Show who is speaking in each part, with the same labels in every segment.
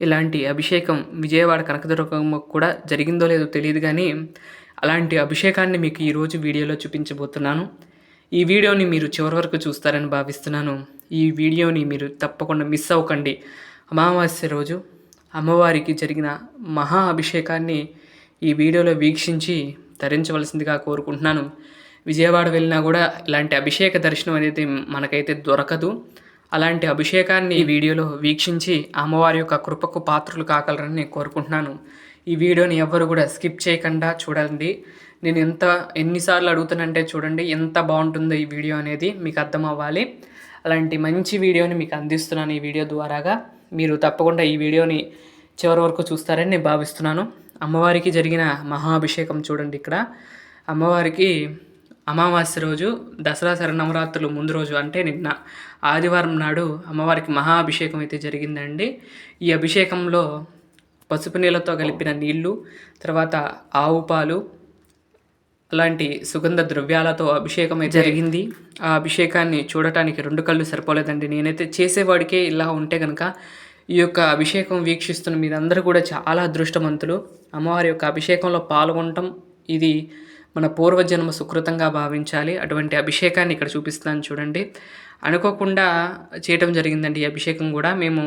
Speaker 1: ఇలాంటి అభిషేకం విజయవాడ కనకదుర్గమ్మకు కూడా జరిగిందో లేదో తెలియదు కానీ అలాంటి అభిషేకాన్ని మీకు ఈరోజు వీడియోలో చూపించబోతున్నాను. ఈ వీడియోని మీరు చివరి వరకు చూస్తారని భావిస్తున్నాను. ఈ వీడియోని మీరు తప్పకుండా మిస్ అవ్వకండి. అమావాస్య రోజు అమ్మవారికి జరిగిన మహా అభిషేకాన్ని ఈ వీడియోలో వీక్షించి ధరించవలసిందిగా కోరుకుంటున్నాను. విజయవాడ వెళ్ళినా కూడా ఇలాంటి అభిషేక దర్శనం అనేది మనకైతే దొరకదు. అలాంటి అభిషేకాన్ని ఈ వీడియోలో వీక్షించి అమ్మవారి యొక్క కృపకు పాత్రలు కాగలరని నేను కోరుకుంటున్నాను. ఈ వీడియోని ఎవ్వరు కూడా స్కిప్ చేయకుండా చూడండి. నేను ఎంత ఎన్నిసార్లు అడుగుతానంటే చూడండి ఎంత బాగుంటుందో ఈ వీడియో అనేది మీకు అర్థం అవ్వాలి అలాంటి మంచి వీడియోని మీకు అందిస్తున్నాను ఈ వీడియో ద్వారాగా. మీరు తప్పకుండా ఈ వీడియోని చివరి వరకు చూస్తారని నేను భావిస్తున్నాను. అమ్మవారికి జరిగిన మహాభిషేకం చూడండి ఇక్కడ. అమ్మవారికి అమావాస్య రోజు దసరా శరణవరాత్రులు ముందు రోజు అంటే నిన్న. ఆదివారం నాడు అమ్మవారికి మహాభిషేకం అయితే జరిగిందండి. ఈ అభిషేకంలో పసుపు నీళ్ళతో కలిపిన నీళ్ళు తర్వాత ఆవు పాలు అలాంటి సుగంధ ద్రవ్యాలతో అభిషేకం అయితే జరిగింది. ఆ అభిషేకాన్ని చూడటానికి రెండు కళ్ళు సరిపోలేదండి. నేనైతే చేసేవాడికే ఇలా ఉంటే కనుక ఈ యొక్క అభిషేకం వీక్షిస్తున్న మీరందరూ కూడా చాలా అదృష్టవంతులు. అమ్మవారి యొక్క అభిషేకంలో పాల్గొనటం ఇది మన పూర్వజన్మ సుకృతంగా భావించాలి. అటువంటి అభిషేకాన్ని ఇక్కడ చూపిస్తాను చూడండి. అనుకోకుండా చేయటం జరిగిందండి ఈ అభిషేకం కూడా. మేము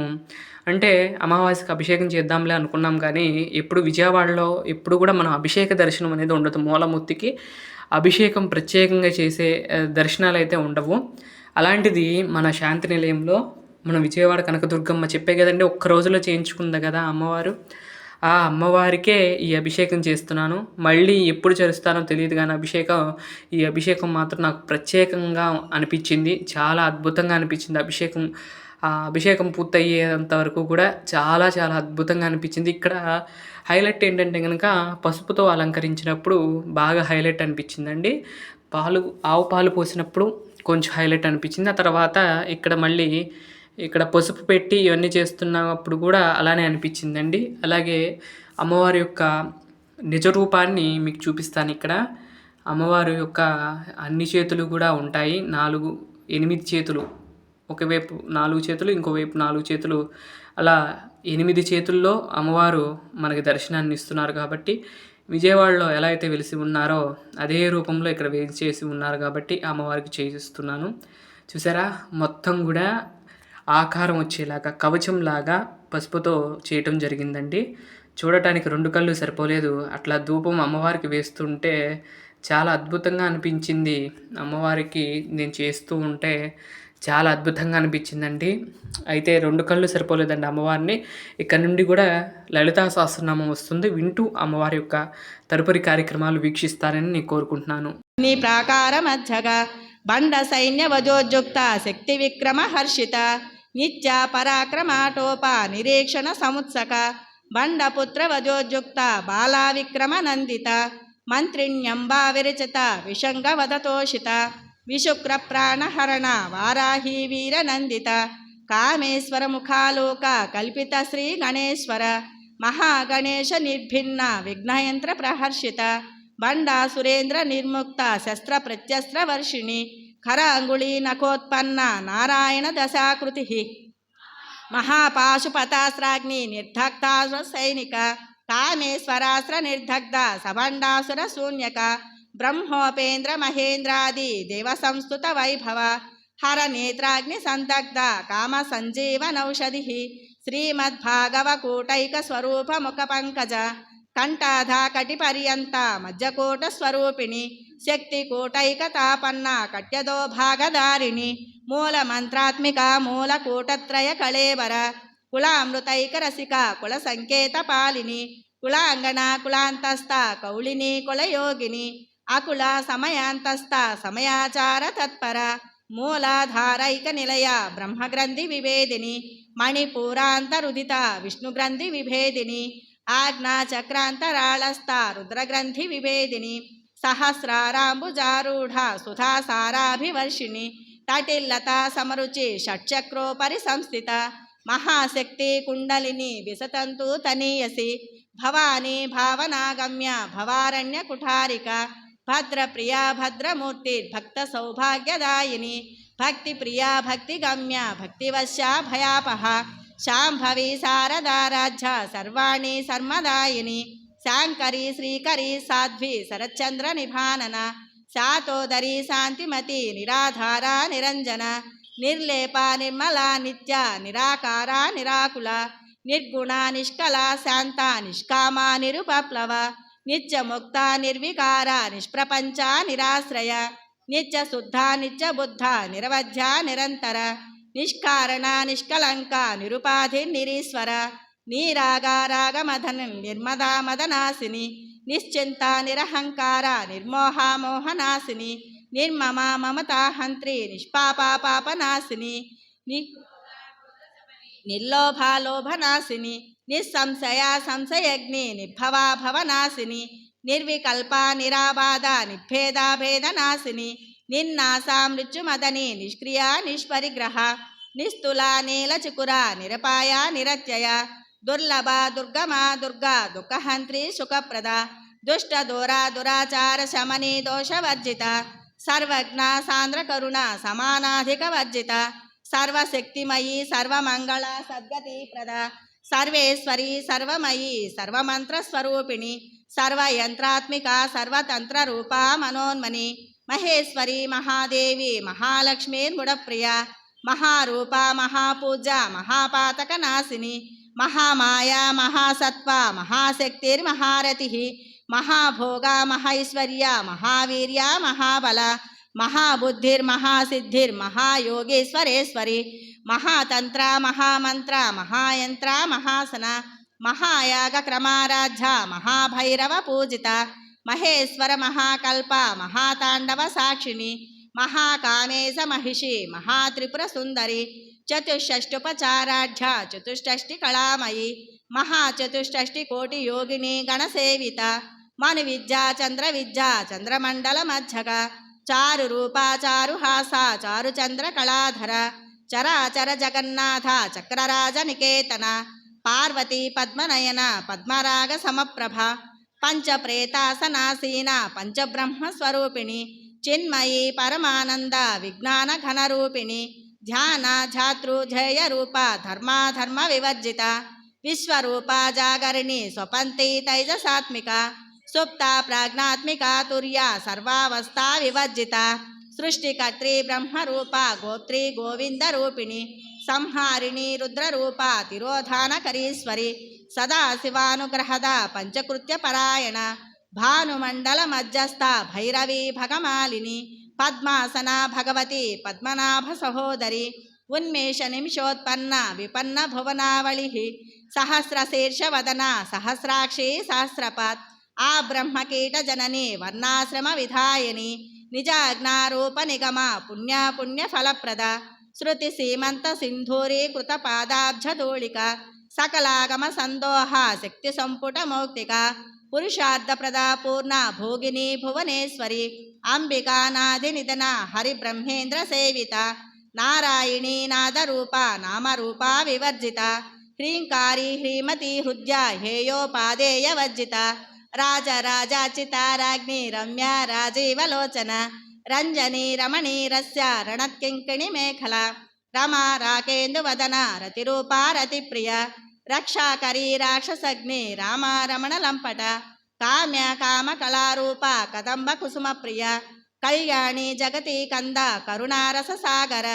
Speaker 1: అంటే అమావాస్యకి అభిషేకం చేద్దాంలే అనుకున్నాం కానీ ఎప్పుడు విజయవాడలో ఎప్పుడు కూడా మనం అభిషేక దర్శనం అనేది ఉండదు. మూలమూర్తికి అభిషేకం ప్రత్యేకంగా చేసే దర్శనాలు అయితే ఉండవు. అలాంటిది మన శాంతి నిలయంలో మన విజయవాడ కనకదుర్గమ్మ చెప్పే కదండి ఒక్క రోజులో చేయించుకుంది కదా అమ్మవారు? ఆ అమ్మవారికే ఈ అభిషేకం చేస్తున్నాను. మళ్ళీ ఎప్పుడు చేస్తానో తెలియదు కానీ అభిషేకం ఈ అభిషేకం మాత్రం నాకు ప్రత్యేకంగా అనిపించింది. చాలా అద్భుతంగా అనిపించింది అభిషేకం. ఆ అభిషేకం పూర్తయ్యేంత వరకు కూడా చాలా చాలా అద్భుతంగా అనిపించింది. ఇక్కడ హైలైట్ ఏంటంటే కనుక పసుపుతో అలంకరించినప్పుడు బాగా హైలైట్ అనిపించిందండి. పాలు ఆవు పాలు పోసినప్పుడు కొంచెం హైలైట్ అనిపించింది. ఆ తర్వాత ఇక్కడ మళ్ళీ ఇక్కడ పసుపు పెట్టి ఇవన్నీ చేస్తున్నప్పుడు కూడా అలానే అనిపించిందండి. అలాగే అమ్మవారి యొక్క నిజ రూపాన్ని మీకు చూపిస్తాను ఇక్కడ. అమ్మవారి యొక్క అన్ని చేతులు కూడా ఉంటాయి. నాలుగు ఎనిమిది చేతులు. ఒకవైపు నాలుగు చేతులు ఇంకోవైపు నాలుగు చేతులు. అలా ఎనిమిది చేతుల్లో అమ్మవారు మనకి దర్శనాన్ని ఇస్తున్నారు కాబట్టి విజయవాడలో ఎలా అయితే వెలిసి ఉన్నారో అదే రూపంలో ఇక్కడ వేసి చేసి ఉన్నారు కాబట్టి అమ్మవారికి చేయిస్తున్నాను. చూసారా? మొత్తం కూడా ఆకారం వచ్చేలాగా కవచంలాగా పసుపుతో చేయటం జరిగిందండి. చూడటానికి రెండు కళ్ళు సరిపోలేదు. అట్లా ధూపం అమ్మవారికి వేస్తుంటే చాలా అద్భుతంగా అనిపించింది. అమ్మవారికి నేను చేస్తూ ఉంటే చాలా అద్భుతంగా అనిపించిందండి. అయితే రెండు కళ్ళు సరిపోలేదండి అమ్మవారిని. ఇక్కడ నుండి కూడా లలితా సహస్రనామం వస్తుంది. వింటూ అమ్మవారి యొక్క తదుపరి కార్యక్రమాలు వీక్షిస్తారని నేను కోరుకుంటున్నాను.
Speaker 2: నీ ప్రాకార మధ్యగా బండ సైన్య వజోజుక్త శక్తి విక్రమ హర్షిత నిత్య పరాక్రమాటోప నిరీక్షణ సముత్సక. బండపుత్ర వజోజుక్త బాలా విక్రమ నందిత మంత్రిణ్యంబా విరచిత విషంగ వదతోషిత విశుక్ర ప్రాణహరణ వారాహీ వీర నందిత కామేశ్వర ముఖాలోక కల్పిత శ్రీ గణేశ్వర. మహాగణేశ నిర్భిన్న విఘ్నయంత్ర ప్రహర్షిత. బండా సురేంద్ర నిర్ముక్త శస్త్ర ప్రత్యస్త్ర వర్షిణి. ఖర అంగుళీ నారాయణ దశాకృతి. మహాపాశుపతాస్త్రాగ్ని నిర్దగ్ధాసుర సైనిక కామేశ్వరాస్త్ర నిర్ధగ్ధ సభండాసుర శూన్యక బ్రహ్మోపేంద్ర మహేంద్రాది దేవ సంస్థుత వైభవ హర నేత్రాగ్ని సందగ్ధ కామ సంజీవనౌషధి శ్రీమద్భాగవకూటైక స్వరూప ముఖ పంకజ కంఠాధా కటి పర్యంత మధ్యకూట స్వరూపిణి శక్తి తాపన్న కట్యదో భాగదారిణి మూల మంత్రాత్మిక మూల కూటత్రయ కళేవర కులామృతైక రసిక కుల సంకేత పాలిని కులాంగన కులాంతస్థ కౌళిని కులయోగిని అకుల సమయాంతస్థ సమయాచార తత్పర మూలాధారైక నిలయ బ్రహ్మగ్రంథి విభేదిని మణిపూరాంతరుదిత విష్ణుగ్రంథి విభేదిని ఆజ్ఞా చక్రాంతరాళస్థ రుద్రగ్రంథి విభేదిని సహస్రారాంబుజారూఢ సుధాసారాభివర్షిణి తటిల్లత సమరుచి షట్చక్రోపరి సంస్థిత మహాశక్తి కుండలిని విసతంతు తనీయసి భవానీ భావనాగమ్య భవారణ్య కుఠారిక భద్రప్రియా భద్రమూర్తి భక్త సౌభాగ్యదాయిని భక్తి ప్రియా భక్తి భక్తివశ్యా భయాపహ శాంభవి శారదారాధ్య సర్వాణి సర్మదాయిని శాంకరి శ్రీకరి సాధ్వి శరచంద్ర నిభానన శాతోదరి శాంతిమతి నిరాధార నిరంజన నిర్లేప నిర్మల నిత్య నిరాకార నిరాకుల నిర్గుణ నిష్కల శాంత నిష్కామ నిరుపప్లవ నిత్యముక్త నిర్వికార నిష్ప్రపంచ నిరాశ్రయ నిత్య శుద్ధ నిత్య బుద్ధ నిరవధ్య నిరంతర నిష్కారణ నిష్కలంక నిరుపాధి నిరీశ్వర నీరాగారాగమధన నిర్మదామదనాశిని నిశ్చింత నిరహంకార నిర్మోహామోహనాశిని నిర్మమ మమతాహంత్రి నిష్పాపాపనాశిని ని నిర్లోభాలోభనాశిని నిస్సంశయ సంశయగ్ని నిర్భవాభవనాశిని నిర్వికల్ప నిరాబాధ నిభేదాభేదనాశిని నిన్నాసామృత్యుమదని నిష్క్రియా నిష్క్రియ నిష్పరిగ్రహ నిస్తుల నీలచికుర నిరపాయ నిరత్యయ దుర్లభ దుర్గమా దుర్గా దుఃఖహంత్రి సుఖప్రద దుష్ట దూర దురాచార శమని దోషవర్జిత సర్వజ్ఞ సాంద్రకరుణ సమానాధిక వర్జిత సర్వశక్తిమయీ సర్వమంగళ సద్గతి ప్రద సర్వేశ్వరి సర్వమయీ సర్వమంత్రస్వరూపిణి సర్వయంత్రాత్మిక సర్వతంత్ర రూపా మనోన్మని మహేశ్వరి మహాదేవి మహాలక్ష్మీర్ముడప్రియ మహారూప మహాపూజ మహాపాతక నాశిని మహామాయా మహాసత్వ మహాశక్తిర్ మహారతి మహాభోగ మహైశ్వర్య మహావీర్య మహాబల మహాబుద్ధిర్మహాసిద్ధిర్మహాయోగేశ్వరేశ్వరి మహాతంత్ర మహామంత్ర మహాయంత్ర మహాసన మహాయాగ క్రమారాధ్య మహాభైరవ పూజిత మహేశ్వర మహాకల్ప మహాతాండవ సాక్షిణి మహాకామేశ మహిషి మహాత్రిపుర సుందరి చతుషష్టుపచారాఢ్య చతుష్టష్టి కళామయి మహాచతుష్టష్టి కోటి యోగిని గణసేవిత మను విద్యా చంద్ర విద్యా చంద్రమండల మధ్యక చారు రూప చారు హాస చారు చంద్ర కళాధర చరాచర జగన్నాథ చక్రరాజ నికేతన పార్వతీ పద్మనయన పద్మరాగ సమప్రభ పంచప్రేతాసనాసీన పంచబ్రహ్మస్వరూపిణి చిన్మయి పరమానంద విజ్ఞాన ఘనరూపిణి ధ్యాన ధాతృ జయ రూప ధర్మాధర్మ వివర్జిత విశ్వరూప జాగరిణి స్వపంతి తైజసాత్మిక సుప్త ప్రాజ్ఞాత్మిక తుర్య సర్వావస్థా వివర్జిత సృష్టికర్త్రి బ్రహ్మరూప గోత్రి గోవింద రూపిణి సంహారిణి రుద్రరూప తిరోధానకరీశ్వరి సదాశివానుగ్రహద పంచకృత్య పరాయణ. భానుమండల మధ్యస్థ భైరవి భగమాలిని. పద్మాసన భగవతి పద్మనాభ సహోదరి. ఉన్మేష నిమిషోత్పన్న విపన్న భువనావళి. సహస్రశీర్ష వదన సహస్రాక్షి సహస్రపాత్. ఆ బ్రహ్మకీట జనని వర్ణాశ్రమ విధాయని. నిజాజ్ఞారూప నిగమ పుణ్య పుణ్య ఫలప్రద శృతి సీమంత సింధూరీ కృత పాదాబ్జధూళిక సకలాగమ సందోహ శక్తి సంపుట మౌక్తిక పురుషార్థప్రద పూర్ణ భోగిని భువనేశ్వరి అంబికానాది నిధన హరిబ్రహ్మేంద్ర సేవిత నారాయణీ నాదరూప నామరూపా వివర్జిత హ్రీంకారి హ్రీమతి హృద్య హేయోపాదేయ వర్జిత రాజరాజాచితారాజ్ఞి రమ్య రాజీవలోచన రంజని రమణీ రస్య రణత్కింకిణి మేఖల రమ రమా రాకేందువదన రతిరూపా రతిప్రియ రక్షాకరీ రాక్షసగ్ని రామారమణ లంపట కామ్య కామ కళారూప కదంబ కుసుమ ప్రియ కళ్యాణి జగతి కంద కరుణారస సాగర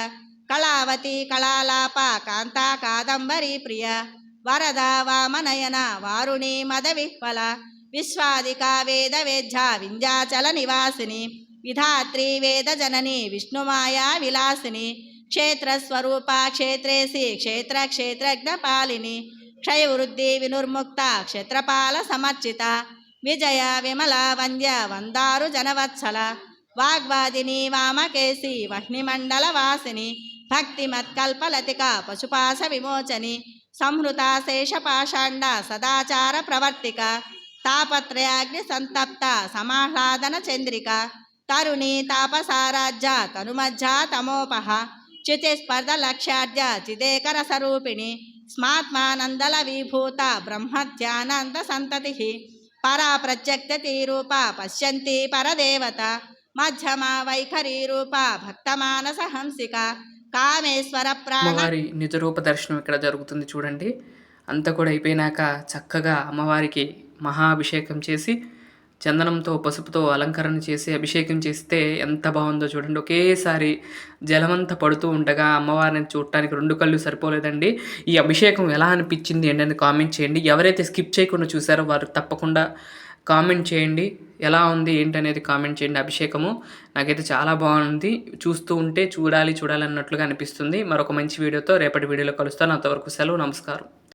Speaker 2: కళావతి కళాలాప కాంతా కాదంబరీ ప్రియ వరద వామనయన వారుణి మద విహ్వల విశ్వాదిక వేద వేద్య వింధ్యాచల నివాసిని విధాత్రి వేద జనని విష్ణుమాయా విలాసిని క్షేత్రస్వరూప క్షేత్రేసి క్షేత్ర క్షేత్రజ్ఞ పాలిని క్షయవృద్ధి వినుర్ముక్త క్షేత్రపాల సమర్చిత. విజయ విమల వంద్య వందారు జనవత్సల. వాగ్వాదిని వామకేసి వహ్నిమండల వాసిని. భక్తిమత్కల్పలతిక పశుపాశ విమోచని. సంహృత శేషపాషాండ సదాచార ప్రవర్తిక. తాపత్రయాగ్ని సంతప్త సమాహ్లాదన చంద్రిక. తరుణి తాపసారాజ్య తనుమజ్జ తమోపహ. చితిస్పర్ధ లక్ష్యార్జ చిదేకర స్వరూపిణి స్మాత్మానందల విభూత బ్రహ్మధ్యానంద సంతతి పరా ప్రత్యక్తి రూప పశ్యంతి పరదేవత మధ్యమా వైఖరి రూప భక్తమానస హంసిక కామేశ్వర ప్రాణ
Speaker 1: అమ్మవారి నిజరూప దర్శనం ఇక్కడ జరుగుతుంది చూడండి. అంతా కూడా అయిపోయినాక చక్కగా అమ్మవారికి మహాభిషేకం చేసి చందనంతో పసుపుతో అలంకరణ చేసి అభిషేకం చేస్తే ఎంత బాగుందో చూడండి. ఒకేసారి జలమంతా పడుతూ ఉండగా అమ్మవారిని చూడటానికి రెండు కళ్ళు సరిపోలేదండి. ఈ అభిషేకం ఎలా అనిపించింది ఏంటని కామెంట్ చేయండి. ఎవరైతే స్కిప్ చేయకుండా చూసారో వారు తప్పకుండా కామెంట్ చేయండి. ఎలా ఉంది ఏంటనేది కామెంట్ చేయండి అభిషేకము. నాకైతే చాలా బాగుంది. చూస్తూ ఉంటే చూడాలి చూడాలి అన్నట్లుగా అనిపిస్తుంది. మరొక మంచి వీడియోతో రేపటి వీడియోలో కలుస్తాను. అంతవరకు సెలవు నమస్కారం.